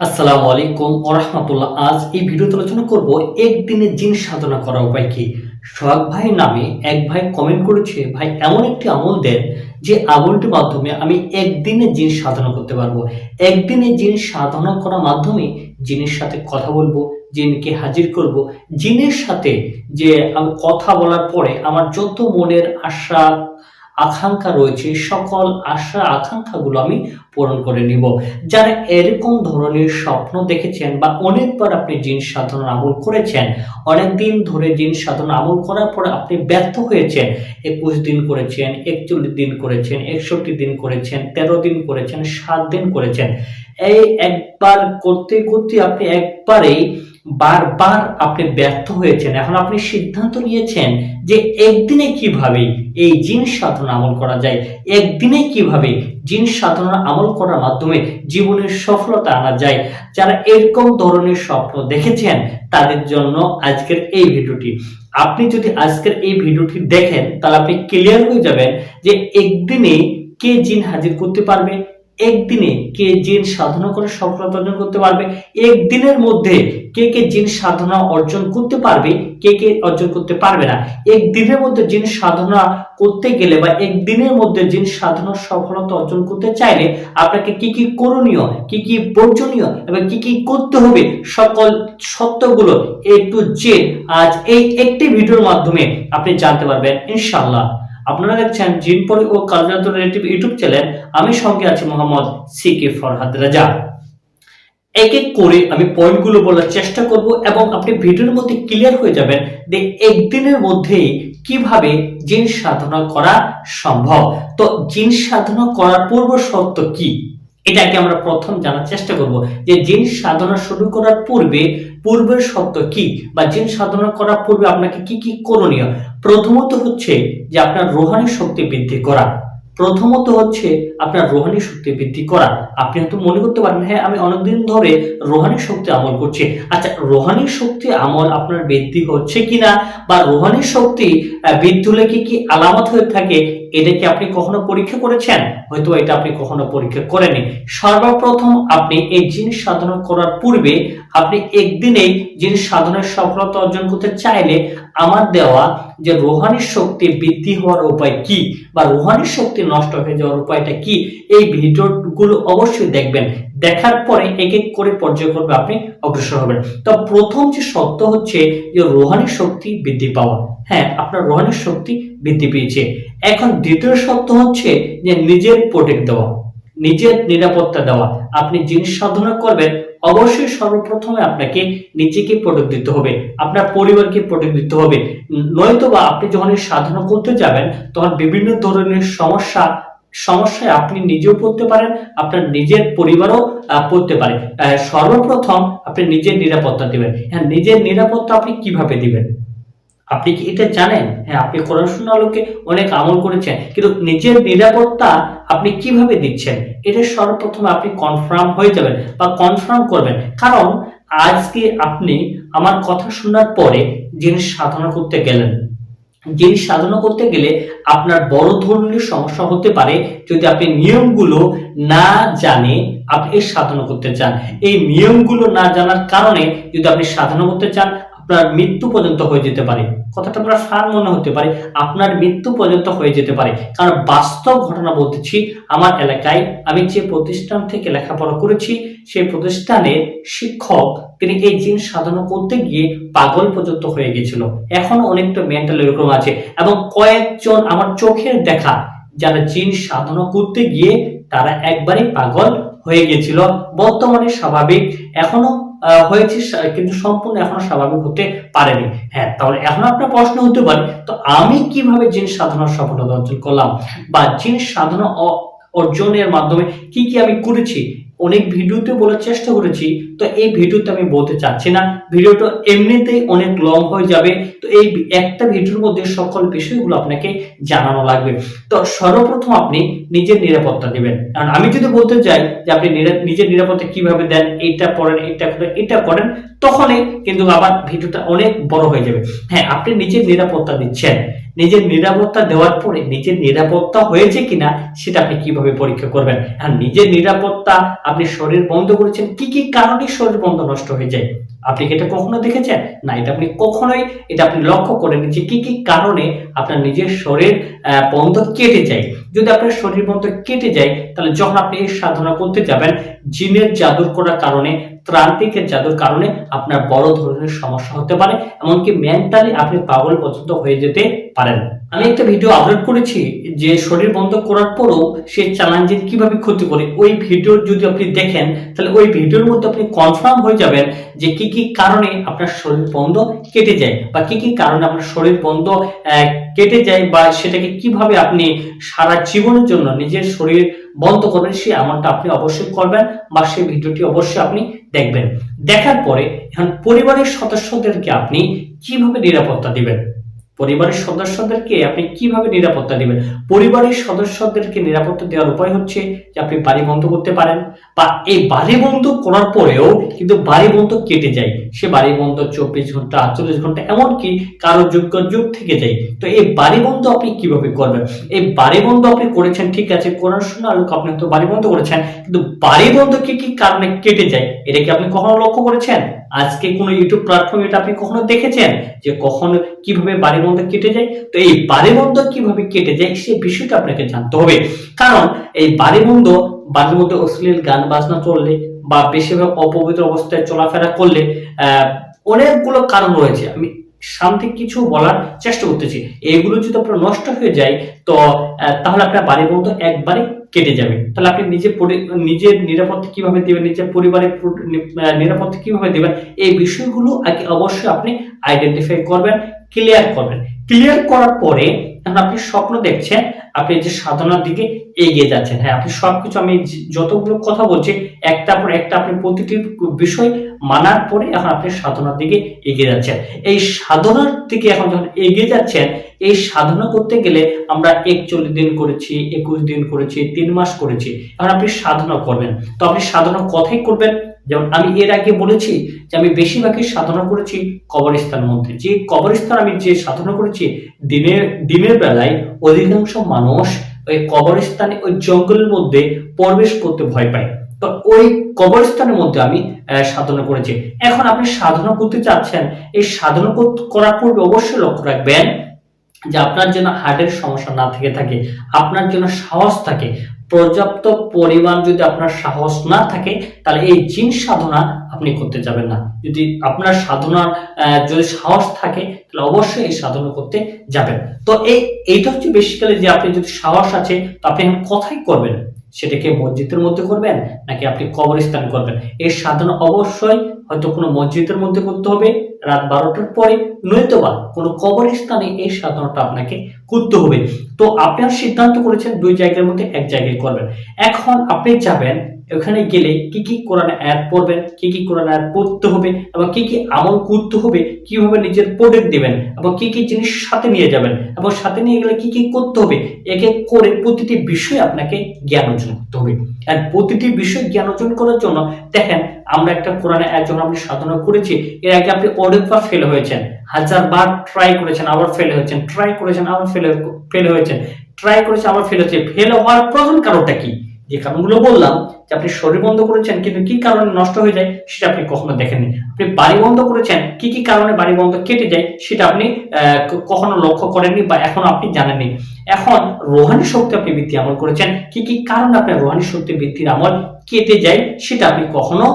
আসসালামু আলাইকুম ওরহমতুল্লাহ আজ এই ভিডিওতে আলোচনা করব একদিনে জিন সাধনা করার উপায় কি? সোহাগ ভাই নামে এক ভাই কমেন্ট করেছে, ভাই, এমন একটি আমল দেন যে আমলটির মাধ্যমে আমি একদিনে জিন সাধনা করতে পারব। একদিনে জিন সাধনা করার মাধ্যমে জিনের সাথে কথা বলব, জিনকে হাজির করব। জিনের সাথে যে আমি কথা বলার পরে আমার যত মনের আশা আকাঙ্ক্ষা রয়েছে, সকল আশা, আকাঙ্ক্ষাগুলো আমি পূরণ করে নিব। যারা এরকম ধরনের স্বপ্ন দেখেছেন বা অনেকবার আপনি জিন সাধনার আমল করেছেন, অনেক দিন ধরে জিন সাধনা আমল করার পরে আপনি ব্যর্থ হয়েছেন, একুশ দিন করেছেন, একচল্লিশ দিন করেছেন, একষট্টি দিন করেছেন, তেরো দিন করেছেন, সাত দিন করেছেন। এই একবার করতে করতে আপনি একবারেই বারবার আপনি ব্যর্থ হয়েছেন। এখন আপনি সিদ্ধান্ত নিয়েছেন যে একদিনে কীভাবে এই জিন সাধনা আমল করা যায়, একদিনে কীভাবে জিন সাধনা আমল করার মাধ্যমে জীবনের সফলতা আনা যায়। যারা এরকম ধরনের স্বপ্ন দেখেছেন, তাদের জন্য আজকের এই ভিডিওটি। আপনি যদি আজকের এই ভিডিওটি দেখেন, তাহলে আপনি ক্লিয়ার হয়ে যাবেন যে একদিনে কে জিন হাজির করতে পারবে? একদিনে কে জিন সাধনা করে সফলতা অর্জন করতে পারবে? একদিনের মধ্যে কে কে জিন সাধনা অর্জন করতে পারবে, কে কে অর্জন করতে পারবে না। একদিনের মধ্যে জিন সাধনা করতে গেলে বা একদিনের মধ্যে জিন সাধনা সফলতা অর্জন করতে চাইলে আপনাকে কি কি করণীয়, কি কি বর্জনীয় এবং কি কি করতে হবে সকল সত্যগুলো এ টু জেড আজ এই একটি ভিডিওর মাধ্যমে আপনি জানতে পারবেন, ইনশাআল্লাহ। আপনারা দেখছেন জিনপরি ও কালজাত ইউটিউব চ্যানেল। আমি সঙ্গে আছি মোহাম্মদ সি কে ফরহাদ রাজা। এক এক করে আমি পয়েন্টগুলো বলার চেষ্টা করব এবং আপনি ভিডিওর মধ্যে ক্লিয়ার হয়ে যাবেন যে একদিনের মধ্যে কীভাবে জিন সাধনা করা সম্ভব। তো জিন সাধনা করার পূর্ব শর্ত কি? এটাকে আমরা প্রথম জানার চেষ্টা করব যে জিন সাধনা শুরু করার পূর্বে পূর্বের শর্ত কি? বা জিন সাধনা করার পূর্বে আপনাকে কি কি করণীয়? প্রথমত হচ্ছে যে আপনার রোহানি শক্তি বৃদ্ধি করা। প্রথমত হচ্ছে আপনার রোহানি শক্তি বৃদ্ধি করা। আপনি হয়তো মনে করতে পারেন হ্যাঁ আমি অনেকদিন ধরে রোহানি শক্তি আমল করছি। আচ্ছা রোহানি শক্তি আমল আপনার বৃদ্ধি হচ্ছে কিনা বা রোহানি শক্তি বৃদ্ধি হলে কি কি আলামত হয়ে থাকে, এটা কি আপনি কখনো পরীক্ষা করেছেন? হয়তো এটা আপনি কখনো পরীক্ষা করেনি সর্বপ্রথম আপনি এই জিনিস সাধনা করার পূর্বে আপনি একদিনেই জিনিস সাধনের সফলতা অর্জন করতে চাইলে আমার দেওয়া যে রোহানি শক্তি বৃদ্ধি হওয়ার উপায় কি বা রোহানি শক্তি নষ্ট হয়ে যাওয়ার উপায়টা কি, এই ভিডিওগুলো অবশ্যই দেখবেন। দেখার পরে এক এক করে পর্যায়ক্রমে আপনি, অগ্রসর হবেন। তো প্রথম যে সত্য হচ্ছে যে রোহানি শক্তি বৃদ্ধি পাওয়া। হ্যাঁ আপনার রোহানি শক্তি বৃদ্ধি পেয়েছে। এখন দ্বিতীয় সত্য হচ্ছে যে নিজের প্রোটেক্ট দেওয়া, নিজের নিরাপত্তা দেওয়া। আপনি জিনিস সাধনা করবেন অবশ্যই সর্বপ্রথমে আপনাকে নিজেকে প্রোটেক্ট দিতে হবে, আপনার পরিবারকে প্রোটেক্ট দিতে হবে। নয়তো বা আপনি যখন সাধনা করতে যাবেন, তখন বিভিন্ন ধরনের সমস্যা, সমস্যায় আপনি নিজেও পড়তে পারেন, আপনার নিজের পরিবারও পড়তে পারে। সর্বপ্রথম আপনি নিজের নিরাপত্তা দিবেন। হ্যাঁ নিজের নিরাপত্তা আপনি কীভাবে দিবেন? আপনি কি এটা জানেন? হ্যাঁ আপনি শোনা আলোকে অনেক আমল করেছেন, কিন্তু নিজের নিরাপত্তা আপনি কীভাবে দিচ্ছেন? এটা সর্বপ্রথম আপনি কনফার্ম হয়ে যাবেন বা কনফার্ম করবেন। কারণ আজকে আপনি আমার কথা শোনার পরে জিনিস সাধনা করতে গেলেন জিনিস সাধনা করতে গেলে আপনার বড় ধরনের সমস্যা হতে পারে যদি আপনি নিয়মগুলো না জানে আপনি সাধনা করতে চান। এই নিয়মগুলো না জানার কারণে যদি আপনি সাধনা করতে চান আপনার মৃত্যু পর্যন্ত হয়ে যেতে পারে। কথাটা আপনার ফার মনে হতে পারে, আপনার মৃত্যু পর্যন্ত হয়ে যেতে পারে। কারণ বাস্তব ঘটনা বলতেছি, আমার এলাকায় আমি যে প্রতিষ্ঠান থেকে লেখাপড়া করেছি, সেই প্রতিষ্ঠানের শিক্ষক তিনি এই জিন সাধনা করতে গিয়ে পাগল পর্যন্ত হয়ে গেছিল। এখন অনেকটা মেন্টাল এরকম আছে এবং কয়েকজন আমার চোখের দেখা যারা জিন সাধনা করতে গিয়ে তারা একবারই পাগল হয়ে গেছিল। বর্তমানে স্বাভাবিক, এখনও হয়েছে কিন্তু সম্পূর্ণ এখনও স্বাভাবিক হতে পারেনি। হ্যাঁ তাহলে এখন আপনার প্রশ্ন হতে পারে, তো আমি কীভাবে জিন সাধনার সফলতা অর্জন করলাম? বা জিন সাধনা অর্জনের মাধ্যমে কি কি আমি করেছি? অনেক ভিডিওতে বলার চেষ্টা করেছি, তো এই ভিডিওতে আমি বলতে চাচ্ছি না। ভিডিওটা এমনিতেই অনেক লং হয়ে যাবে, তো এই একটা ভিডিওর মধ্যে সকল বিষয়গুলো আপনাকে জানানো লাগবে। তো সর্বপ্রথম আপনি নিজের নিরাপত্তা দিবেন। কারণ আমি যদি বলতে চাই যে আপনি নিজের নিরাপত্তা কীভাবে দেন এইটা পড়েন, এটা করেন এটা করেন, তখনই কিন্তু আবার ভিডিওটা অনেক বড় হয়ে যাবে। হ্যাঁ আপনি নিজের নিরাপত্তা দিচ্ছেন। নিজের নিরাপত্তা দেওয়ার পরে নিজের নিরাপত্তা হয়েছে কিনা সেটা আপনি কীভাবে পরীক্ষা করবেন? আর নিজের নিরাপত্তা আপনি শরীর বন্ধ করেছেন, কি কি কারণে শরীর বন্ধ নষ্ট হয়ে যায় আপনি কি এটা কখনো দেখেছেন? না, এটা আপনি কখনোই, এটা আপনি লক্ষ্য করেন যে কি কি কারণে আপনার নিজের শরীর বন্ধ কেটে যায়। যদি আপনার শরীর বন্ধ কেটে যায়, তাহলে যখন আপনি সাধনা করতে যাবেন, জিনের জাদুর করার কারণে ত্রান্তিকের জাদুর কারণে আপনার বড় ধরনের সমস্যা হতে পারে, এমনকি মেন্টালি আপনি পাগল পর্যন্ত হয়ে যেতে পারেন। আমি একটা ভিডিও আপলোড করেছি যে শরীর বন্ধ করার পরও সে চ্যালেঞ্জের কীভাবে ক্ষতি করে। ওই ভিডিও যদি আপনি দেখেন, তাহলে ওই ভিডিওর মধ্যে আপনি কনফার্ম হয়ে যাবেন যে কি কি কারণে আপনার শরীর বন্ধ কেটে যায় বা কি কি কারণে আপনার শরীর বন্ধ কেটে যায় বা সেটাকে কীভাবে আপনি সারা জীবনের জন্য নিজের শরীর বন্ধ করবেন, সে আমলটা আপনি অবশ্যই করবেন বা সেই ভিডিওটি অবশ্যই আপনি দেখবেন। দেখার পরে এখন পরিবারের সদস্যদেরকে আপনি কীভাবে নিরাপত্তা দিবেন? পরিবারের সদস্যদেরকে আপনি কীভাবে নিরাপত্তা দিবেন? পরিবারের সদস্যদেরকে নিরাপত্তা দেওয়ার উপায় হচ্ছে যে আপনি বাড়ি বন্ধ করতে পারেন বা এই বাড়ি বন্ধ করার পরেও কিন্তু বাড়ি বন্ধ কেটে যায়। সে বাড়ি বন্ধ চব্বিশ ঘণ্টা, আটচল্লিশ ঘণ্টা, এমনকি কারও যোগ্য যুগ থেকে যায়। তো এই বাড়ি বন্ধ আপনি কীভাবে করবেন? এই বাড়ি বন্ধ আপনি করেছেন, ঠিক আছে করার সময় আলোক আপনি তো বাড়ি বন্ধ করেছেন, কিন্তু বাড়ি বন্ধ কি কি কারণে কেটে যায়? এটা কি আপনি কখনো লক্ষ্য করেছেন? আজকে কোনো ইউটিউব প্ল্যাটফর্ম এটা আপনি কখনো দেখেছেন? যে কখনো কীভাবে বাড়ি বন্ধ কেটে যায়? তো এই বাড়ি বন্ধ কীভাবে কেটে যায় সেই বিষয়টা আপনাকে জানতে হবে। কারণ এই বাড়ি বন্ধ বাড়ির মধ্যে অশ্লীল গান বাজনা চললে বা বেশিরভাগ অপবিত্র অবস্থায় চলাফেরা করলে অনেকগুলো কারণ রয়েছে। আমি শান্তি কিছু বলার চেষ্টা করতেছি। এগুলো যদি আপনার নষ্ট হয়ে যায়, তো তাহলে আপনার বাড়ি বন্ধ একবারে কেটে যাবে। তাহলে আপনি নিজে নিজের নিরাপত্তা কীভাবে দিবেন, নিজের পরিবারের পুর- নিরাপত্তা কীভাবে দিবেন, এই বিষয়গুলো আগে অবশ্যই আপনি আইডেন্টিফাই করবেন ক্লিয়ার করবেন। ক্লিয়ার করার পরে এখন আপনি স্বপ্ন দেখছেন, আপনি যে সাধনার দিকে এগিয়ে যাচ্ছেন। হ্যাঁ আপনি সবকিছু আমি যতগুলো কথা বলছি একটা পর একটা আপনি প্রতিটি বিষয় মানার পরে এখন আপনি সাধনার দিকে এগিয়ে যাচ্ছেন। এই সাধনার দিকে এখন যখন এগিয়ে যাচ্ছেন এই সাধনা করতে গেলে আমরা একচল্লিশ দিন করেছি, একুশ দিন করেছি, তিন মাস করেছি। এখন আপনি সাধনা করবেন। তো আপনি সাধনা কথাই করবেন। যেমন আমি এর আগে বলেছি যে আমি বেশিরভাগই সাধনা করেছি কবরস্থান মধ্যে। যে কবরস্থান আমি যে সাধনা করেছি দিনের দিনের বেলায় অধিকাংশ মানুষ ওই কবরস্থানে, ওই জঙ্গলের মধ্যে প্রবেশ করতে ভয় পায়। তো ওই কবরস্থানের মধ্যে আমি সাধনা করেছি। এখন আপনি সাধনা করতে চাচ্ছেন, এই সাধনা করার পূর্বে অবশ্যই লক্ষ্য রাখবেন যে আপনার যেন হার্টের সমস্যা না থেকে থাকে, আপনার যেন সাহস থাকে। পর্যাপ্ত পরিমাণ যদি আপনার সাহস না থাকে, তাহলে এই জিন সাধনা আপনি করতে যাবেন না। যদি আপনার সাধনার যদি সাহস থাকে, তাহলে অবশ্যই এই সাধনা করতে যাবেন। তো এই, এইটা হচ্ছে বেসিক্যালি যে আপনি যদি সাহস আছে, তো আপনি এখন কথাই করবেন সেটাকে মসজিদের মধ্যে করবেন, নাকি আপনি কবরস্থানে করবেন? এই সাধনা অবশ্যই হয়তো কোনো মসজিদের মধ্যে করতে হবে, রাত বারোটার পরে নয়তোবা কোনো কবরস্থানে এই সাধনাটা আপনাকে করতে হবে। তো আপনার সিদ্ধান্ত করেছেন দুই জায়গার মধ্যে এক জায়গায় করবেন। এখন আপনি যাবেন ওখানে গেলে কি কি কোরআন আয়াত পড়বেন, কি কি কোরআন আয়াত পড়তে হবে, এবং কি কি আমল করতে হবে, কীভাবে নিজের প্রোডাক্ট দিবেন, এবং কি কি জিনিস সাথে নিয়ে যাবেন, এবং সাথে নিয়ে গেলে কি কি করতে হবে, এক এক করে প্রতিটি বিষয় আপনাকে জ্ঞান অর্জন করতে হবে। আর প্রতিটি বিষয় জ্ঞান অর্জন করার জন্য দেখেন, আমরা একটা কোরআনে যখন আপনি সাধনা করেছি, এর আগে আপনি অনেকবার ফেল হয়েছেন, হাজার বার ট্রাই করেছেন, আবার ফেল হয়েছেন ট্রাই করেছেন, আবার ফেল ফেল হয়েছেন ট্রাই করেছেন, আবার ফেল হচ্ছে ফেল হওয়ার প্রধান কারণটা কি? যে কারণগুলো বললাম যে আপনি শরীর বন্ধ করেছেন, কিন্তু কি কারণে নষ্ট হয়ে যায় সেটা আপনি কখনো দেখেননি। আপনি বাড়ি বন্ধ করেছেন, কি কি কারণে বাড়ি বন্ধ কেটে যায় সেটা আপনি কখনো লক্ষ্য করেননি বা এখনও আপনি জানেননি। এখন রোহানি শক্তি আপনি বৃদ্ধি আমল করেছেন, কি কি কারণে আপনার রোহানি শক্তি বৃদ্ধির আমল কেটে যায় সেটা আপনি কখনো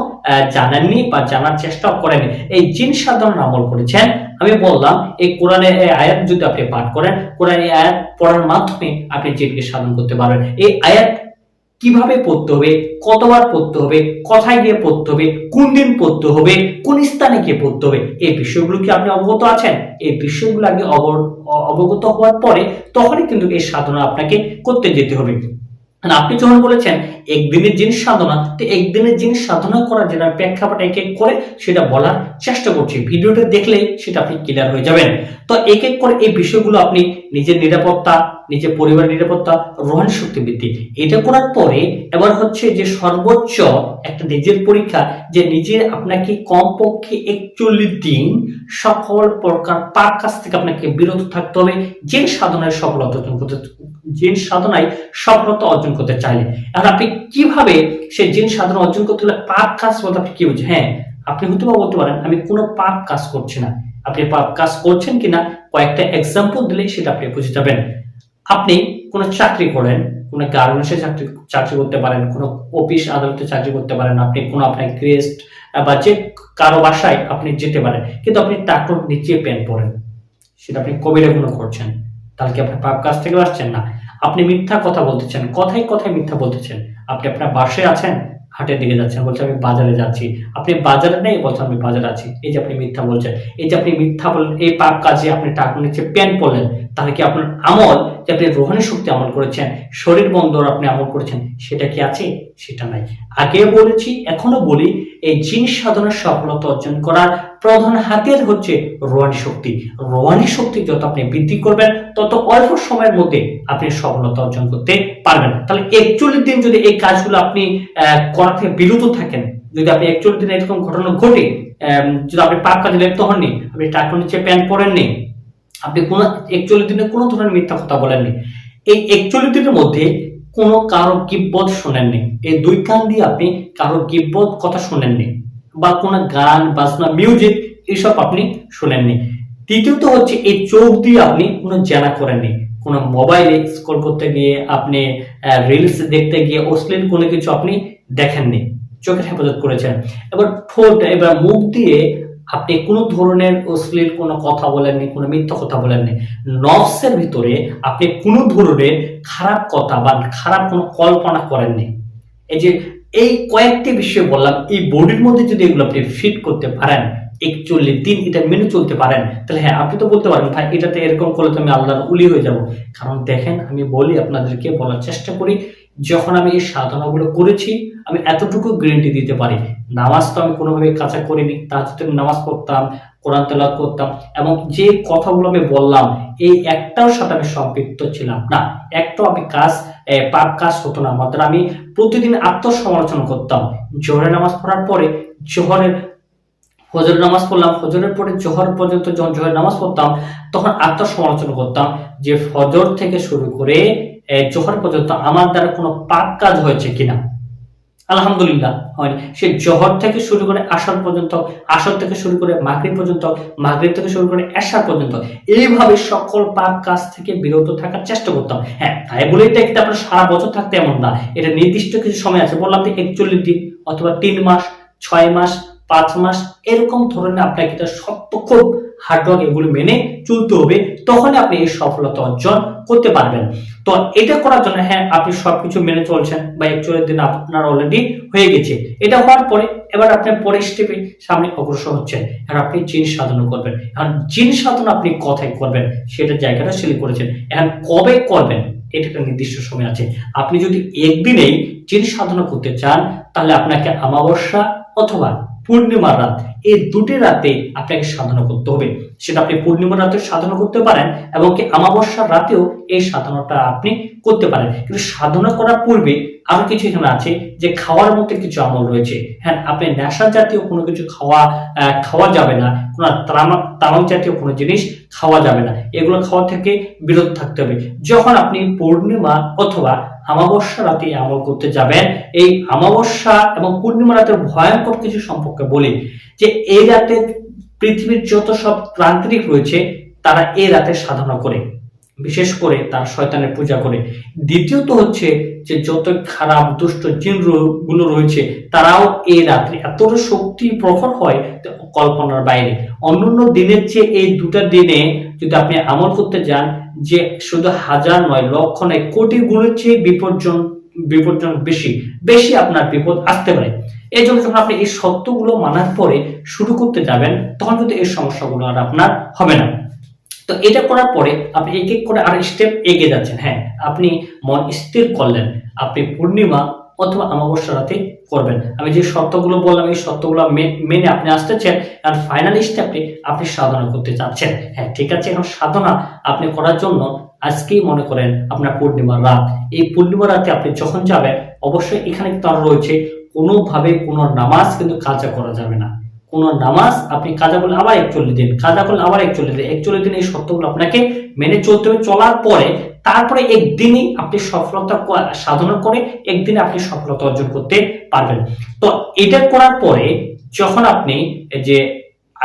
জানেননি বা জানার চেষ্টাও করেননি। এই জিন সাধারণ আমল করেছেন, আমি বললাম, এই কোরআনের এই আয়াত যদি আপনি পাঠ করেন, কোরআন এই আয়াত পড়ার মাধ্যমে আপনি জিনকে সাধন করতে পারবেন। এই আয়াত কীভাবে পড়তে হবে, কতবার পড়তে হবে, কোথায় গিয়ে পড়তে হবে, কোন দিন পড়তে হবে, কোন স্থানে গিয়ে পড়তে হবে, এই বিষয়গুলো কি আপনি অবগত আছেন? এই বিষয়গুলো আগে অবগত হওয়ার পরে তখনই কিন্তু এই সাধনা আপনাকে করতে যেতে হবে। আপনি যখন বলেছেন একদিনের জিনিস সাধনা, তো একদিনের জিনিস সাধনা করার যেটা প্রেক্ষাপট এক এক করে সেটা বলার চেষ্টা করছি। ভিডিওটা দেখলে সেটা আপনি ক্লিয়ার হয়ে যাবেন। তো এক এক করে এই বিষয়গুলো আপনি নিজের নিরাপত্তা নিজের পরিবার নিরাপত্তা, রোহানি শক্তি বৃদ্ধি। এটা করার পরে এবার হচ্ছে যে সর্বোচ্চ একটা নিজের পরীক্ষা যে নিজে আপনাকে কমপক্ষে একচল্লিশ দিন সকল প্রকার পাপ কাজ থেকে আপনাকে বিরত থাকতে হবে যে সাধনায় সফলতা অর্জন করতে যে সাধনায় সফলতা অর্জন করতে চাইলে। এখন আপনি কীভাবে সেই জিন সাধনা অর্জন করতে হলে পাপ কাজ বলতে আপনি কি বুঝছেন হ্যাঁ আপনি হয়তো বা বলতে পারেন, আমি কোনো পাপ কাজ করছি না। আপনি পাপ কাজ করছেন কিনা, কয়েকটা এক্সাম্পল দিলে সেটা আপনি বুঝে যাবেন। আপনি কোনো চাকরি করেন, কোনো গার্মেন্টসে চাকরি চাকরি করতে পারেন, কোনো অফিস আদালতে চাকরি করতে পারেন, আপনি কোনো আপনার গেস্ট বা যে কারও বাসায় আপনি যেতে পারেন, কিন্তু আপনি টাকুর নিচে প্যান্ট পরেন সেটা আপনি কবিরা গুণ করছেন? তাহলে কি আপনি পাপ কাজ থেকে আসছেন না? আপনি মিথ্যা কথা বলতেছেন, কথায় কথায় মিথ্যা বলতেছেন। আপনি আপনার বাসায় আছেন, হাটের দিকে যাচ্ছেন বলছে আমি বাজারে যাচ্ছি। আপনি বাজারে নেই, বলছেন আমি বাজারে আছি। এই যে আপনি মিথ্যা বলছেন, এই যে আপনি মিথ্যা বললেন, এই পাপ কাজে আপনি টাকা নিচে প্যান্ট পরলেন তাহলে কি আপনার আমল যে আপনি রোহানি শক্তি আমল করেছেন, শরীর বন্দর আপনি আমল করেছেন, সেটা কি আছে? সেটা নাই। আগে বলেছি, এখনও বলি, এই জিন সাধনার সফলতা অর্জন করার প্রধান হাতিয়ার হচ্ছে রোহানি শক্তি। রোহানি শক্তি যত আপনি বৃদ্ধি করবেন, তত অল্প সময়ের মধ্যে আপনি সফলতা অর্জন করতে পারবেন। তাহলে একচল্লিশ দিন যদি এই কাজগুলো আপনি করা থেকে বিরত থাকেন, যদি আপনি একচল্লিশ দিন এরকম ঘটনা ঘটে যদি আপনি পাপ কাজে লিপ্ত হননি, আপনি টাকা নিচে প্যান্ট পরেননি আপনি কোনো একচল্লিশ দিনে কোনো ধরনের মিথ্যা কথা বলেননি। এই একচল্লিশ দিনের মধ্যে কোনো কারও কিব্বত শোনেননি। এই দুই কান দিয়ে আপনি কারও কিব্বত কথা শোনেননি বা কোনো গান, বাজনা মিউজিক এসব আপনি শোনেননি। তৃতীয়ত হচ্ছে এই চোখ দিয়ে আপনি কোনো জানা করেননি। কোনো মোবাইলে স্ক্রল করতে গিয়ে আপনি রিলস দেখতে গিয়ে অশ্লীল কোনো কিছু আপনি দেখেননি। চোখের হেফাজত করেছেন। এবার ঠোঁট, এবার মুখ দিয়ে আপনি কোনো ধরনের অশ্লীল কোনো কথা বলেননি, কোনো মিথ্যা কথা বলেননি, নফসের ভিতরে আপনি কোনো ধরনের খারাপ কথা বা খারাপ কোনো কল্পনা করেননি। এই যে এই কয়েকটি বিষয় বললাম, এই বডির মধ্যে যদি এগুলো আপনি ফিট করতে পারেন, একচল্লিশ দিন এটা মেনে চলতে পারেন, তাহলে হ্যাঁ আপনি তো বলতে পারেন, ভাই, এটাতে এরকম করলে তো আমি আল্লাহর উলি হয়ে যাব। কারণ দেখেন, আমি বলি আপনাদেরকে, বলার চেষ্টা করি যখন আমি এই সাধনাগুলো করেছি, আমি এতটুকু গ্যারেন্টি দিতে পারি নামাজ তো আমি কোনোভাবে কাঁচা করিনি, তার যদি নামাজ পড়তাম, কোরআন তেলাওয়াত করতাম এবং যে কথাগুলো আমি বললাম, এই একটাও সাথে আমি সম্পৃক্ত ছিলাম না। একটাও আমি কাজ পাপ কাজ হতো না। মাত্র আমি প্রতিদিন আত্মসমালোচনা করতাম। জোহরের নামাজ পড়ার পরে জোহরের ফজরের নামাজ পড়লাম হজরের পরে জোহর পর্যন্ত যখন জোহরের নামাজ পড়তাম, তখন আত্মসমালোচনা করতাম যে ফজর থেকে শুরু করে জোহর পর্যন্ত আমার দ্বারা কোনো পাপ কাজ হয়েছে কিনা? আলহামদুলিল্লাহ, হয়নি। সে জহর থেকে শুরু করে আসর পর্যন্ত, আসর থেকে শুরু করে মাগরিব পর্যন্ত, মাগরিব থেকে শুরু করে এশার পর্যন্ত, এইভাবে সকল পাপ কাজ থেকে বিরত থাকার চেষ্টা করতাম। হ্যাঁ তাই বলেই তো একটা আপনার সারা বছর থাকতে এমন না। এটা নির্দিষ্ট কিছু সময় আছে। বললাম যে একচল্লিশ দিন অথবা তিন মাস, ছয় মাস পাঁচ মাস এরকম ধরনের আপনাকে এটা শক্ত খুব হার্ডওয়ার্ক এগুলো মেনে চলতে হবে, তখনই আপনি এই সফলতা অর্জন করতে পারবেন। তো এটা করার জন্য হ্যাঁ আপনি সবকিছু মেনে চলছেন বা একচল্লিশ দিন আপনার অলরেডি হয়ে গেছে। এটা হওয়ার পরে এবার আপনি পরের স্টেপে সামনে অগ্রসর হচ্ছেন। আর আপনি জিন সাধনা করবেন। এখন জিন সাধনা আপনি কথায় করবেন? সেটা জায়গাটা সিলেক্ট করেছেন। এখন কবে করবেন? এটা একটা নির্দিষ্ট সময় আছে। আপনি যদি একদিনেই জিন সাধনা করতে চান, তাহলে আপনাকে আমাবস্যা অথবা পূর্ণিমার রাত। এই দুটি রাতে আপনাকে সাধনা করতে হবে। সেটা আপনি পূর্ণিমার রাতে সাধনা করতে পারেন এবং কি আমাবস্যার রাতেও এই সাধনাটা আপনি করতে পারেন। কিন্তু সাধনা করার পূর্বে আরও কিছু এখানে আছে যে খাওয়ার মধ্যে কিছু আমল রয়েছে। হ্যাঁ আপনি নেশা জাতীয় কোনো কিছু খাওয়া খাওয়া যাবে না। কোনো তামাক তামাক জাতীয় কোনো জিনিস খাওয়া যাবে না। এগুলো খাওয়া থেকে বিরত থাকতে হবে। যখন আপনি পূর্ণিমা অথবা আমাবস্যা রাতে আমল করতে যাবেন। এই আমাবস্যা এবং পূর্ণিমা রাতের ভয়ঙ্কর কিছু সম্পর্কে বলি যে, এই রাতে পৃথিবীর যত সব তান্ত্রিক রয়েছে, তারা এই রাতে সাধনা করে। বিশেষ করে তার শয়তানের পূজা করে। দ্বিতীয়ত হচ্ছে যে যত খারাপ, দুষ্ট জিনগুলো রয়েছে, তারাও এই রাত্রে এতটা শক্তি প্রখর হয় কল্পনার বাইরে। অন্যান্য দিনের চেয়ে এই দুটা দিনে যদি আপনি আমল করতে যান, যে শুধু হাজার নয়, লক্ষ নয়, কোটি গুণের চেয়ে বিপর্জন বিপর্জন বেশি বেশি আপনার বিপদ আসতে পারে। এই জন্য যখন আপনি এই সত্যগুলো মানার পরে শুরু করতে যাবেন, তখন কিন্তু এই সমস্যাগুলো আর আপনার হবে না। তো এটা করার পরে আপনি এক এক করে আর স্টেপ এগিয়ে যাচ্ছেন। হ্যাঁ আপনি মন স্থির করলেন, আপনি পূর্ণিমা অথবা অমাবস্যা রাতে করবেন। আমি যে শর্তগুলো বললাম, এই শর্তগুলো মেনে আপনি আসতেছেন আর ফাইনাল স্টেপে আপনি সাধনা করতে চাচ্ছেন। হ্যাঁ ঠিক আছে, এখন সাধনা আপনি করার জন্য আজকেই মনে করেন আপনার পূর্ণিমার রাত। এই পূর্ণিমা রাতে আপনি যখন যাবেন, অবশ্যই এখানে তার রয়েছে, কোনোভাবে কোনো নামাজ কিন্তু কাজা করা যাবে না। কোনো নামাজ আপনি কাজা করলে আবার একচল্লিশ দিন, কাজা করলে আবার একচল্লিশ দিন। একচল্লিশ দিন এই শর্তগুলো আপনাকে মেনে চলতে হবে। চলার পরে তারপরে একদিনই আপনি সফলতা সাধনা করে একদিনে আপনি সফলতা অর্জন করতে পারবেন। তো এটা করার পরে যখন আপনি যে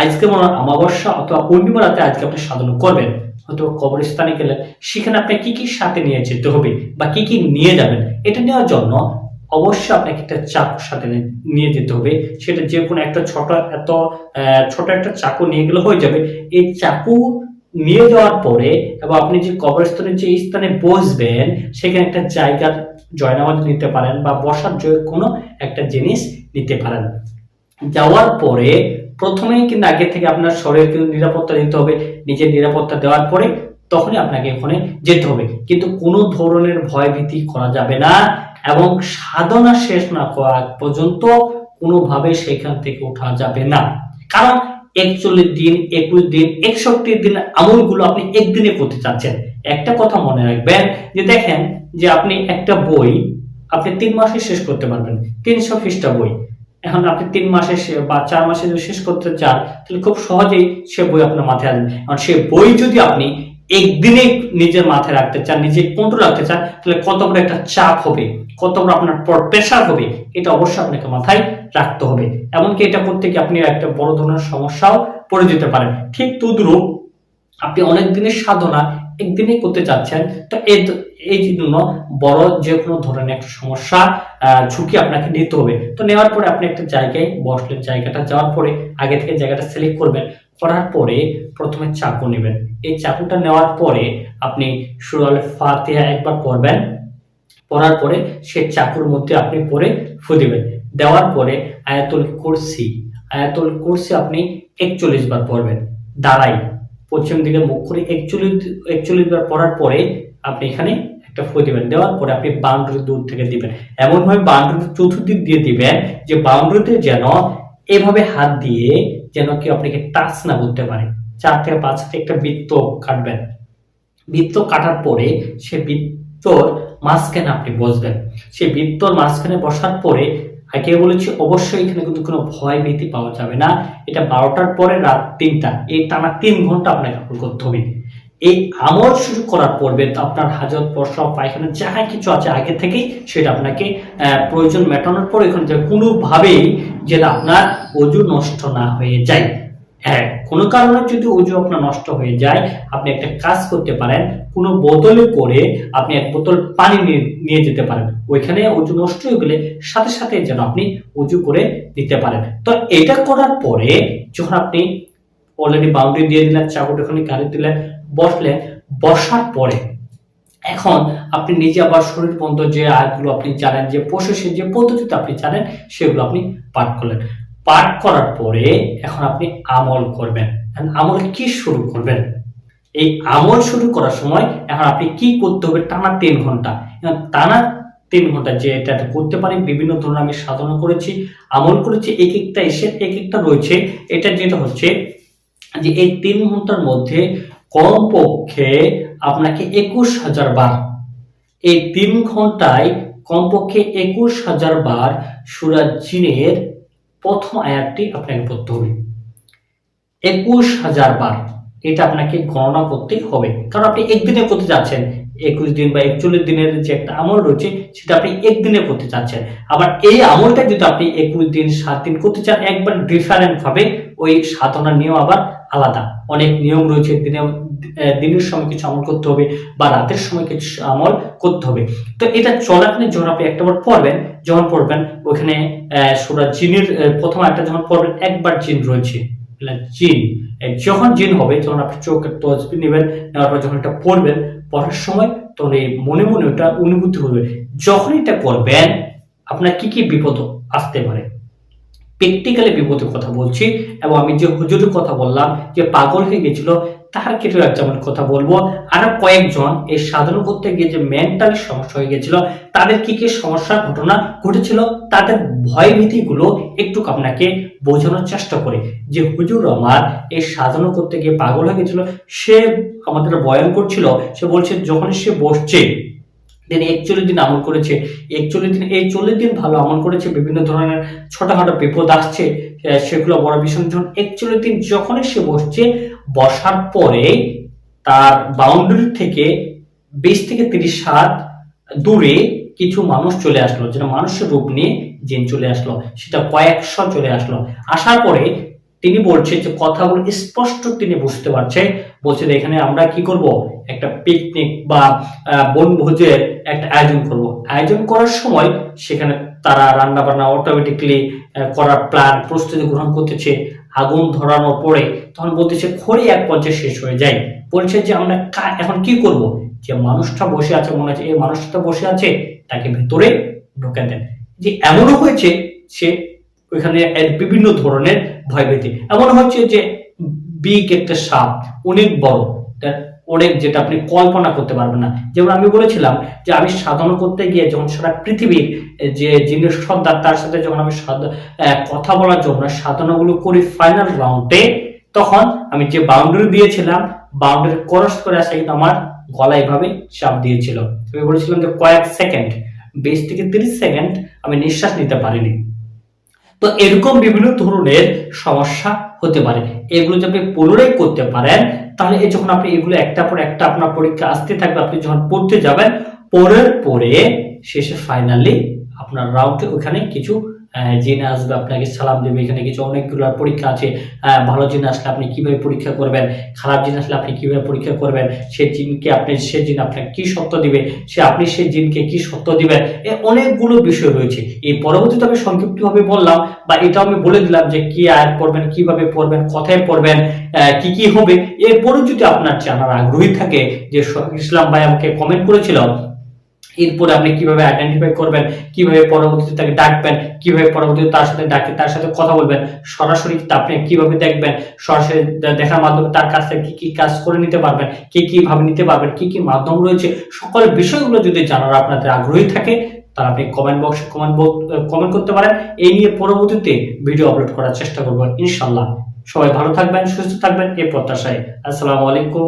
আজকে মনে অমাবস্যা অথবা পূর্ণিমা রাতে আজকে আপনি সাধনা করবেন হয়তো কবরস্থানে গেলে, সেখানে আপনি কি কি সাথে নিয়ে যেতে হবে বা কি কি নিয়ে যাবেন, এটা নেওয়ার জন্য অবশ্যই আপনাকে একটা চাকু সাথে নিয়ে যেতে হবে। সেটা যে কোনো একটা ছোট, এত ছোট একটা চাকু নিয়ে গেলে হয়ে যাবে। এই চাকু নিয়ে যাওয়ার পরে এবং আপনি যে কবরস্থানের যে স্থানে বসবেন, সেখানে একটা জায়গার জয়নামাজ নিতে পারেন বা বসার কোনো একটা জিনিস নিতে পারেন। যাওয়ার পরে প্রথমেই কিন্তু আগে থেকে আপনার শরীর কিন্তু নিরাপত্তা দিতে হবে। নিজের নিরাপত্তা দেওয়ার পরে তখনই আপনাকে ওখানে যেতে হবে। কিন্তু কোনো ধরনের ভয় ভীতি করা যাবে না। এবং সাধনা শেষ না করা পর্যন্ত কোনোভাবে সেখান থেকে ওঠা যাবে না। কারণ একচল্লিশ দিন, একুশ দিন, একষট্টি দিন আমলগুলো আপনি একদিনে করতে চাচ্ছেন। একটা কথা মনে রাখবেন যে দেখেন যে আপনি একটা বই আপনি তিন মাসে শেষ করতে পারবেন, তিনশো খ্রিস্টা বই। এখন আপনি তিন মাসে বা চার মাসে যদি শেষ করতে চান, তাহলে খুব সহজেই সে বই আপনার মাথায় আসবে। কারণ সে বই যদি আপনি একদিনে নিজের মাথায় রাখতে চান, নিজে কন্ট্রোল রাখতে চান, তাহলে কত বড় একটা চাপ হবে, কত বড় আপনার প্রেশার হবে, এটা অবশ্যই আপনাকে মাথায় রাখতে হবে। এমনকি এটা করতে গিয়ে আপনি একটা বড় ধরনের সমস্যাও পড়ে যেতে পারেন। ঠিক তদ্রুপ আপনি অনেক দিনের সাধনা একদিনে করতে চাচ্ছেন, তো এই জন্য বড় যে কোনো ধরনের একটা সমস্যা ঝুঁকি আপনাকে নিতে হবে। তো নেওয়ার পরে আপনি একটা জায়গায় বসলেন, জায়গাটা যাওয়ার পরে আগে থেকে জায়গাটা সিলেক্ট করবেন। করার পরে প্রথমে চাকু নেবেন। এই চাকুটা নেওয়ার পরে আপনি সুরাল ফাতিহা একবার পড়বেন। পড়ার পরে সে চাকুর মধ্যে আপনি পরে ফু দিবেন। দেওয়ার পরে আয়াতুল কুরসি। আয়াতুল কুরসি আপনি একচল্লিশ বার পড়বেন। দাঁড়াই। পশ্চিম দিকে মুখ করে একচল্লিশ একচল্লিশ বার পড়ার পরে আপনি এখানে একটা ফু দিবেন। দেওয়ার পরে আপনি বাউন্ডারি দূর থেকে দিবেন। এমনভাবে বাউন্ডারি চতুর্দিক দিয়ে দিবেন যে বাউন্ডারিতে যেন এভাবে হাত দিয়ে যেন কেউ আপনাকে টাচ না করতে পারে। চার থেকে পাঁচ হাতে একটা বৃত্ত কাটবেন। বৃত্ত কাটার পরে সে বৃত্তর মাঝখানে আপনি বসবেন। সেই বৃত্তর মাঝখানে বসার পরে আগে বলেছি, অবশ্যই এখানে কিন্তু কোনো ভয় ভীতি পাওয়া যাবে না। এটা বারোটার পরে রাত তিনটা। এই টানা তিন ঘণ্টা আপনাকে করতে হবে? এই আমল শুরু করার পূর্বে আপনার হাজত প্রসব পায়খানা, যাহা কিছু আছে আগে থেকেই সেটা আপনাকে প্রয়োজন মেটানোর পর এখানে যে কোনোভাবেই যেন আপনার অজু নষ্ট না হয়ে যায়। হ্যাঁ কোনো কারণে যদি অজু আপনার নষ্ট হয়ে যায়, আপনি একটা কাজ করতে পারেন, কোনো বোতলে করে আপনি এক বোতল পানি নিয়ে যেতে পারেন। ওইখানে অজু নষ্ট হয়ে গেলে সাথে সাথে যেন আপনি অজু করে দিতে পারেন। তো এটা করার পরে যখন আপনি অলরেডি বাউন্ডারি দিয়ে দিলেন চাকুটা ওখানে গাড়ি দিলেন বসলেন বসার পরে এখন আপনি নিজে আবার শরীর পর্যন্ত যে আয়াতগুলো আপনি জানেন, যে প্রসেসের যে পদ্ধতিতে আপনি জানেন, সেগুলো আপনি পাঠ করলেন। পাঠ করার পরে এখন আপনি আমল করবেন। আমল কি শুরু করবেন? এই আমল শুরু করার সময় এখন আপনি কি করতে হবে? টানা তিন ঘণ্টা। টানা তিন ঘণ্টা যে এটা করতে পারি, বিভিন্ন ধরনের আমি সাধনা করেছি, আমল করেছি এক একটা এসে এক একটা রয়েছে। এটা যেটা হচ্ছে যে এই তিন ঘণ্টার মধ্যে কমপক্ষে আপনাকে একুশ হাজার বার। এই তিন ঘন্টায় কমপক্ষে একুশ হাজার বার সুরাজ জিনের প্রথম আয়াতটি আপনাকে পড়তে হবে। একুশ হাজার বার। এটা আপনাকে গণনা করতে হবে। কারণ আপনি একদিনে করতে যাচ্ছেন। একুশ দিন বা একচল্লিশ দিনের যে একটা আমল রয়েছে, সেটা আপনি একদিনে করতে চাচ্ছেন আবার এই আমলটা যদি আপনি একুশ দিন, সাত দিন করতে চান, একবার ডিফারেন্ট ভাবে ওই সাধনার নিয়ম আবার আলাদা। অনেক নিয়ম রয়েছে, দিনে দিনের সময় কিছু আমল করতে হবে বা রাতের সময় কিছু আমল করতে হবে। তো এটা চলাকালে যখন আপনি একটা বার পড়বেন, যখন পড়বেন, ওখানে সুরা জিনের প্রথম একটা যখন পড়বেন, একবার জিন রয়েছে। জিন যখন জিন হবে, তখন আপনি চোখের তসবি নেবেন, নেওয়ার পর যখন এটা পড়বেন, পড়ার সময় তখন এই মনে মনে ওটা অনুভূতি হবে। যখন এটা করবেন, আপনার কি কি বিপদ আসতে পারে? প্র্যাকটিক্যালি বিপদের কথা বলছি এবং আমি যে হুজুরের কথা বললাম, যে পাগল হয়ে গেছিল, তার কিছু একজনের কথা বলব। আর কয়েকজন এই সাধনা করতে গিয়ে যে মেন্টাল সমস্যা হয়ে গেছিল, তাদের কি কি সমস্যা, ঘটনা ঘটেছিল, তাদের ভয় ভীতিগুলো একটু আপনাকে বোঝানোর চেষ্টা করে। যে হুজুর আমার এই সাধনা করতে গিয়ে পাগল হয়ে গেছিল, সে আমাদের বয়ান করছিল, সে বলছে, যখন সে বসছে তিনি একচল্লিশ দিন আমল করেছে একচল্লিশ দিন এই চল্লিশ দিন ভালো আমল করেছে, বিভিন্ন ধরনের ছোটখাটো বিপদ আসছে সেগুলো বড় বিষয় না। যখন একচল্লিশ দিন যখনই সে বসছে, বসার পরে তার বাউন্ডারি থেকে বিশ থেকে তিরিশ হাত দূরে কিছু মানুষ চলে আসলো, যেটা মানুষের রূপ নিয়ে জিন চলে আসলো, সেটা কয়েকশো চলে আসলো আসার পরে তিনি বলছে যে কথাগুলো স্পষ্ট তিনি বুঝতে পারছে যে এখানে আমরা কি করব? একটা পিকনিক বা বনভোজের একটা আয়োজন করব। আয়োজন করার সময় সেখানে তারা রান্না বান্না অটোমেটিকলি করার প্ল্যান প্রস্তুতি গ্রহণ করতেছে। আগুন ধরানোর পরে তখন বলতেছে, খড়ি এক পর্যায়ে শেষ হয়ে যায়। বলছে যে, আমরা এখন কি করব? যে, মানুষটা বসে আছে, মনে হচ্ছে, এই মানুষটা বসে আছে, তাকে ভেতরে ঢুকে দেন। যে, এমনও হয়েছে, সে ওইখানে বিভিন্ন ধরনের ভয়ভীতি। এমন হচ্ছে যে বিগ একটা সাপ, অনেক বড় অনেক যেটা আপনি কল্পনা করতে পারবেন না। যেমন আমি বলেছিলাম যে আমি সাধনা করতে গিয়ে যখন সারা পৃথিবীর যে জিনিস সর্দার, তার সাথে যখন আমি কথা বলার জন্য সাধনাগুলো করি ফাইনাল রাউন্ডে তখন আমি যে বাউন্ডারি দিয়েছিলাম বাউন্ডারি ক্রস করে আসা কিন্তু আমার গলা এভাবে চাপ দিয়েছিল। আমি বলেছিলাম যে কয়েক সেকেন্ড বিশ থেকে তিরিশ সেকেন্ড আমি নিঃশ্বাস নিতে পারিনি। তো এরকম বিভিন্ন ধরনের সমস্যা হতে পারে। এগুলো যদি আপনি পুনরায় করতে পারেন, তাহলে যখন আপনি এগুলো একটা পর একটা আপনার পরীক্ষা আসতে থাকবে, আপনি যখন পড়তে যাবেন, পরের পরে শেষে ফাইনালি আপনার রাউন্ডে ওখানে কিছু জিন আসবে, আপনাকে সালাম দেবে। এখানে কিছু অনেকগুলো পরীক্ষা আছে। ভালো জিন আসলে আপনি কীভাবে পরীক্ষা করবেন? খারাপ জিন আসলে আপনি কীভাবে পরীক্ষা করবেন? সে জিনকে আপনি, সে জিন আপনাকে কি সত্য দিবে? সে আপনি সেই জিনকে কি সত্য দিবেন? এ অনেকগুলো বিষয় রয়েছে। এই পরবর্তীতে আমি সংক্ষিপ্তভাবে বললাম, বা এটাও আমি বলে দিলাম যে কি আয়াত পড়বেন, কীভাবে পড়বেন, কোথায় পড়বেন কি কি হবে। এরপরে যদি আপনার জানার আগ্রহী থাকে যে ইসলাম ভাই আমাকে কমেন্ট করেছিল। এরপরে আপনি কীভাবে আইডেন্টিফাই করবেন, কীভাবে পরবর্তীতে তাকে ডাকবেন, কীভাবে পরবর্তীতে তার সাথে ডাকে, তার সাথে কথা বলবেন, সরাসরি আপনি কীভাবে দেখবেন, সরাসরি দেখার মাধ্যমে তার কাছ থেকে কি কি কাজ করে নিতে পারবেন, কি কি ভাবে নিতে পারবেন, কি কি মাধ্যম রয়েছে, সকল বিষয়গুলো যদি জানার আপনাদের আগ্রহী থাকে, তাহলে আপনি কমেন্ট বক্সে কমেন্ট কমেন্ট করতে পারেন। এই নিয়ে পরবর্তীতে ভিডিও আপলোড করার চেষ্টা করব ইনশাল্লাহ সবাই ভালো থাকবেন, সুস্থ থাকবেন এই প্রত্যাশায়। আসসালামু আলাইকুম